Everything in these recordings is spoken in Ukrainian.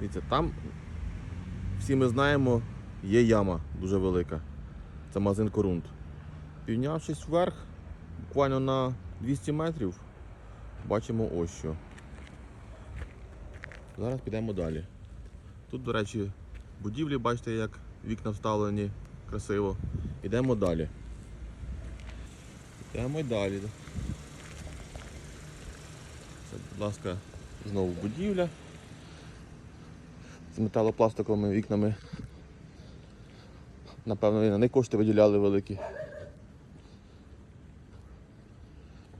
Дивіться, там всі ми знаємо, є яма дуже велика. Це магазин Корунд. Піднявшись вверх, буквально на 200 метрів, бачимо ось що. Зараз підемо далі. Тут, до речі, будівлі, бачите, як вікна вставлені красиво. Йдемо далі. Йдемо далі. Це, будь ласка, знову будівля з металопластиковими вікнами. Напевно, і на них кошти виділяли великі.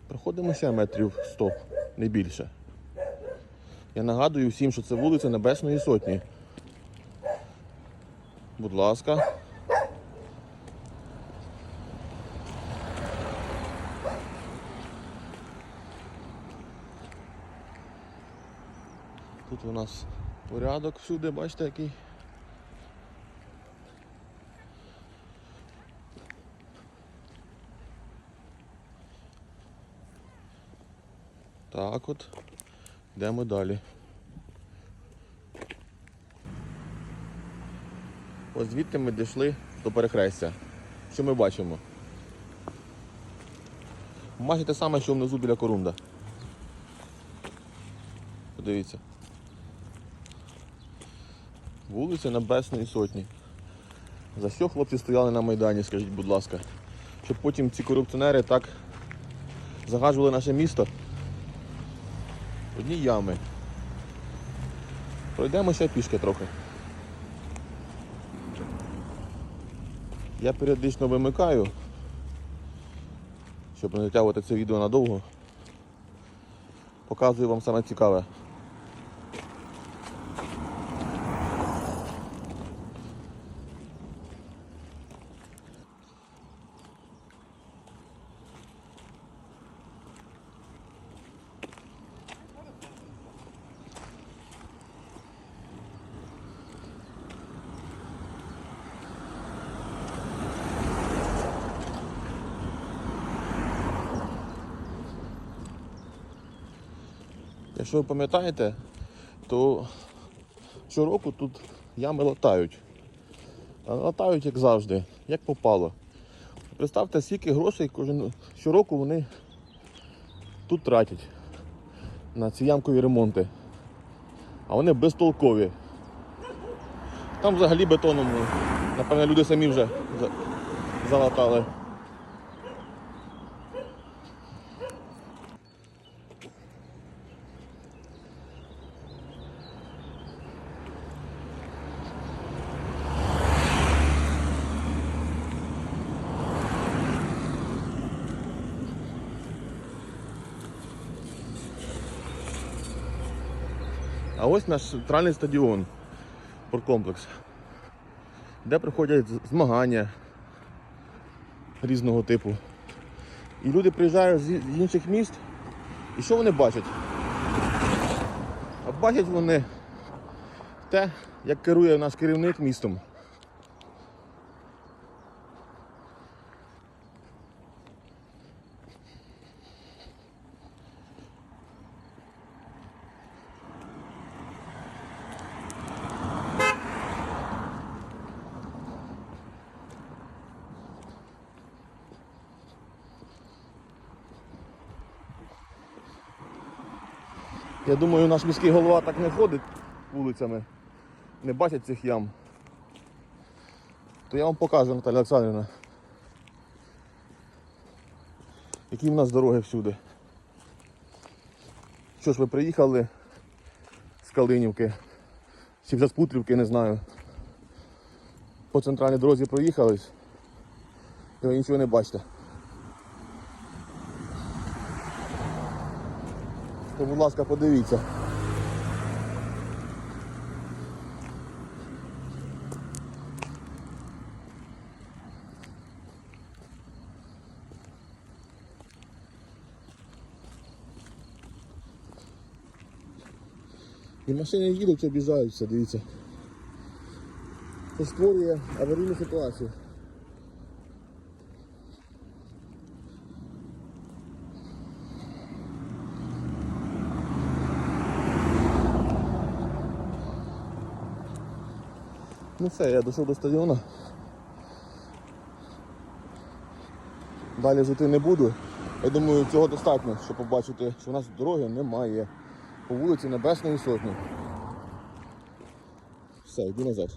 Проходимо ще метрів 100, не більше. Я нагадую всім, що це вулиця Небесної Сотні. Будь ласка. Тут у нас порядок всюди, бачите, який. Так от, йдемо далі. Ось звідти ми дійшли до перехрестя. Що ми бачимо? Майже те саме, що внизу біля корунда. Подивіться. Вулиця Небесної Сотні. За що хлопці стояли на Майдані, скажіть, будь ласка. Щоб потім ці корупціонери так загажували наше місто. Одні ями. Пройдемо ще пішки трохи. Я періодично вимикаю, щоб не затягувати це відео надовго. Показую вам саме цікаве. Якщо ви пам'ятаєте, то щороку тут ями латають. Латають як завжди, як попало. Представте, скільки грошей кожен щороку вони тут тратять на ці ямкові ремонти. А вони безтолкові. Там взагалі бетоном, ну, напевно, люди самі вже за- залатали. А ось наш центральний стадіон, спорткомплекс, де проходять змагання різного типу. І люди приїжджають з інших міст. І що вони бачать? А бачать вони те, як керує наш керівник містом. Я думаю, наш міський голова так не ходить вулицями, не бачить цих ям. То я вам покажу, Наталя Олександрівна. Які в нас дороги всюди. Що ж ви приїхали з Калинівки, чи вже з Путрівки, не знаю. По центральній дорозі проїхались, і ви нічого не бачите. То, будь ласка, подивіться. І машини їдуть, обіжаються, дивіться. Це створює аварійну ситуацію. Ну все, я дійшов до стадіону. Далі жити не буду. Я думаю, цього достатньо, щоб побачити, що в нас дороги немає. По вулиці Небесної Сотні. Все, йду назад.